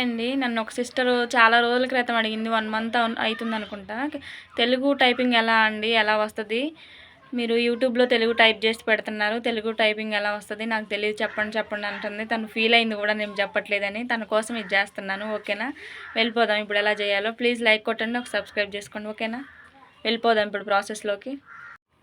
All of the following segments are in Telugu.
అండి. నన్ను ఒక సిస్టర్ చాలా రోజుల క్రితం అడిగింది వన్ మంత్ అవుతుంది అనుకుంటా తెలుగు టైపింగ్ ఎలా అండి? ఎలా వస్తుంది? మీరు యూట్యూబ్లో తెలుగు టైప్ చేసి పెడుతున్నారు. తెలుగు టైపింగ్ ఎలా వస్తుంది? నాకు తెలియదు చెప్పండి చెప్పండి అంటుంది. తను ఫీల్ అయింది కూడా నేను చెప్పట్లేదని. తన కోసం ఇది చేస్తున్నాను. ఓకేనా? వెళ్ళిపోదాం. ఇప్పుడు ఎలా చేయాలో ప్లీజ్ లైక్ కొట్టండి. ఒక సబ్స్క్రైబ్ చేసుకోండి. ఓకేనా? వెళ్ళిపోదాం ఇప్పుడు ప్రాసెస్లోకి.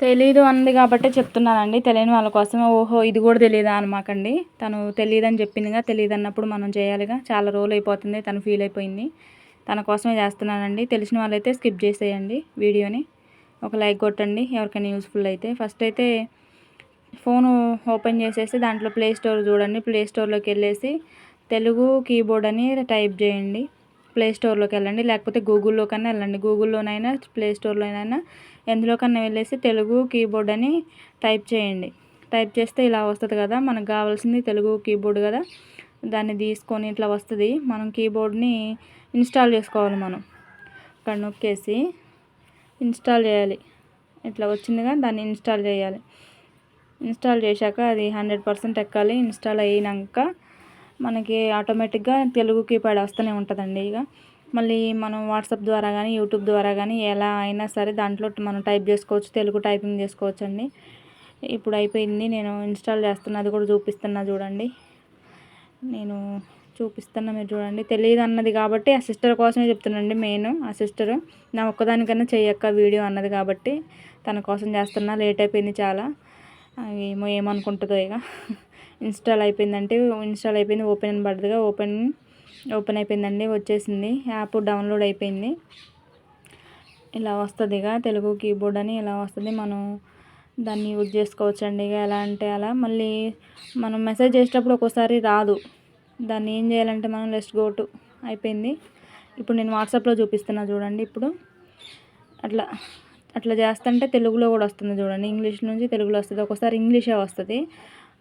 తెలీదు అంది కాబట్టి చెప్తున్నానండి. తెలియని వాళ్ళ కోసం ఓహో ఇది కూడా తెలియదా అనమాకండి తను తెలియదని చెప్పిందిగా తెలియదు అన్నప్పుడు మనం చేయాలిగా. చాలా రోజులు అయిపోతుంది తను ఫీల్ అయిపోయింది. తన కోసమే చేస్తున్నానండి. తెలిసిన వాళ్ళైతే స్కిప్ చేసేయండి వీడియోని. ఒక లైక్ కొట్టండి ఎవరికైనా యూస్ఫుల్ అయితే. ఫస్ట్ అయితే ఫోను ఓపెన్ చేసేసి దాంట్లో ప్లే స్టోర్ చూడండి. ప్లే స్టోర్లోకి వెళ్ళేసి తెలుగు కీబోర్డ్ అని టైప్ చేయండి. ప్లే స్టోర్లోకి వెళ్ళండి. లేకపోతే గూగుల్లో కన్నా వెళ్ళండి. గూగుల్లోనైనా ప్లే స్టోర్లోనైనా ఎందులోకన్నా వెళ్ళేసి తెలుగు కీబోర్డ్ అని టైప్ చేయండి. టైప్ చేస్తే ఇలా వస్తుంది కదా. మనకు కావాల్సింది తెలుగు కీబోర్డ్ కదా. దాన్ని తీసుకొని ఇట్లా వస్తుంది. మనం కీబోర్డ్ని ఇన్స్టాల్ చేసుకోవాలి మనం. ఇక్కడ నొక్కేసి ఇన్స్టాల్ చేయాలి. ఇట్లా వచ్చిందిగా దాన్ని ఇన్స్టాల్ చేయాలి. ఇన్స్టాల్ చేశాక అది హండ్రెడ్ పర్సెంట్ ఎక్కాలి. ఇన్స్టాల్ అయినాక మనకి ఆటోమేటిక్గా తెలుగు కీప్యాడ్ వస్తూనే ఉంటుందండి ఇక. మళ్ళీ మనం వాట్సాప్ ద్వారా కానీ యూట్యూబ్ ద్వారా కానీ ఎలా అయినా సరే దాంట్లో మనం టైప్ చేసుకోవచ్చు తెలుగు టైపింగ్ చేసుకోవచ్చు అండి ఇప్పుడు అయిపోయింది నేను ఇన్స్టాల్ చేస్తున్నా అది కూడా చూపిస్తున్నా చూడండి. నేను చూపిస్తున్నా మీరు చూడండి. తెలియదు అన్నది కాబట్టి ఆ సిస్టర్ కోసమే చెప్తున్నాండి మెయిన్ ఆ సిస్టర్ నా ఒక్కదానికన్నా చెయ్యక్క వీడియో అన్నది కాబట్టి తన కోసం చేస్తున్నా లేట్ అయిపోయింది చాలా. ఏమో ఏమనుకుంటుందో ఇక. ఇన్స్టాల్ అయిపోయిందంటే ఇన్స్టాల్ అయిపోయింది ఓపెన్ అని పడుతుందిగా ఓపెన్ ఓపెన్ అయిపోయిందండి వచ్చేసింది. యాప్ డౌన్లోడ్ అయిపోయింది. ఇలా వస్తుంది ఇక తెలుగు కీబోర్డ్ అని ఇలా వస్తుంది. మనం దాన్ని యూజ్ చేసుకోవచ్చు అండి ఇక ఎలా అంటే అలా. మళ్ళీ మనం మెసేజ్ చేసేటప్పుడు ఒక్కోసారి రాదు. దాన్ని ఏం చేయాలంటే మనం లెస్ట్ గో టు అయిపోయింది. ఇప్పుడు నేను వాట్సాప్లో చూపిస్తున్నా చూడండి ఇప్పుడు. అట్లా. అట్లా చేస్తుంటే తెలుగులో కూడా వస్తుంది చూడండి. ఇంగ్లీష్ నుంచి తెలుగులో వస్తుంది. ఒకసారి ఇంగ్లీషే వస్తుంది.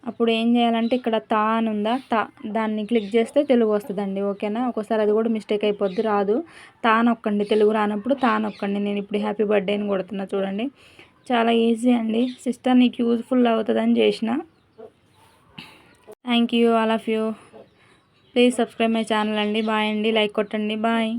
అప్పుడు ఏం చేయాలంటే ఇక్కడ తా అని ఉందా? తా. దాన్ని క్లిక్ చేస్తే తెలుగు వస్తుందండి. ఓకేనా? ఒకసారి అది కూడా మిస్టేక్ అయిపోద్ది. రాదు. తా నొక్కండి. తెలుగు రానప్పుడు తా నొక్కండి. నేను ఇప్పుడు హ్యాపీ బర్త్డే అని కొడుతున్నా చూడండి. చాలా ఈజీ అండి. సిస్టర్ నీకు యూజ్ఫుల్ అవుతుందని చేసిన. Thank you all of you please subscribe my channel అండి. బాయ్ అండి. లైక్ కొట్టండి. బాయ్